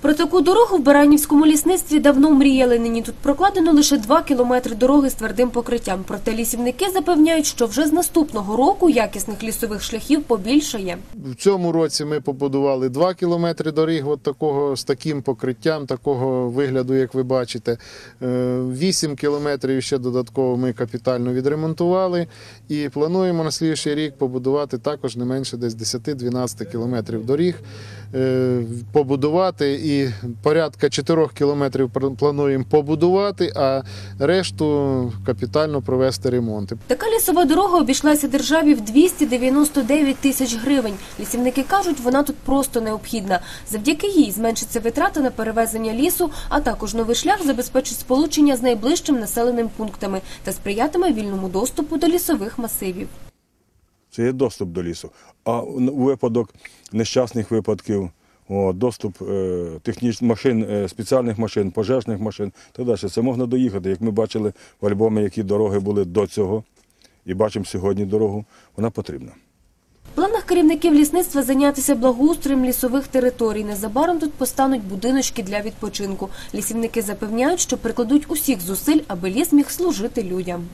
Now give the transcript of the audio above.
Про таку дорогу в Баранівському лісництві давно мріяли. Нині тут прокладено лише два кілометри дороги з твердим покриттям. Проте лісівники запевняють, що вже з наступного року якісних лісових шляхів побільшає. В цьому році ми побудували 2 кілометри доріг от такого, з таким покриттям, такого вигляду, як ви бачите. 8 кілометрів ще додатково ми капітально відремонтували. І плануємо на слідчий рік побудувати також не менше десь 10-12 кілометрів доріг. Е, Побудувати і порядка 4 кілометрів плануємо побудувати, а решту капітально провести ремонти. Така лісова дорога обійшлася державі в 299 тисяч гривень. Лісівники кажуть, вона тут просто необхідна. Завдяки їй зменшиться витрата на перевезення лісу, а також новий шлях забезпечить сполучення з найближчим населеним пунктами та сприятиме вільному доступу до лісових масивів. Це є доступ до лісу. А у випадок нещасних випадків, о, доступ е, технічних машин, е, спеціальних машин, пожежних машин, так далі. Це можна доїхати. Як ми бачили в альбомі, які дороги були до цього, і бачимо сьогодні дорогу, вона потрібна. В планах керівників лісництва зайнятися благоустроєм лісових територій. Незабаром тут постануть будиночки для відпочинку. Лісівники запевняють, що прикладуть усіх зусиль, аби ліс міг служити людям.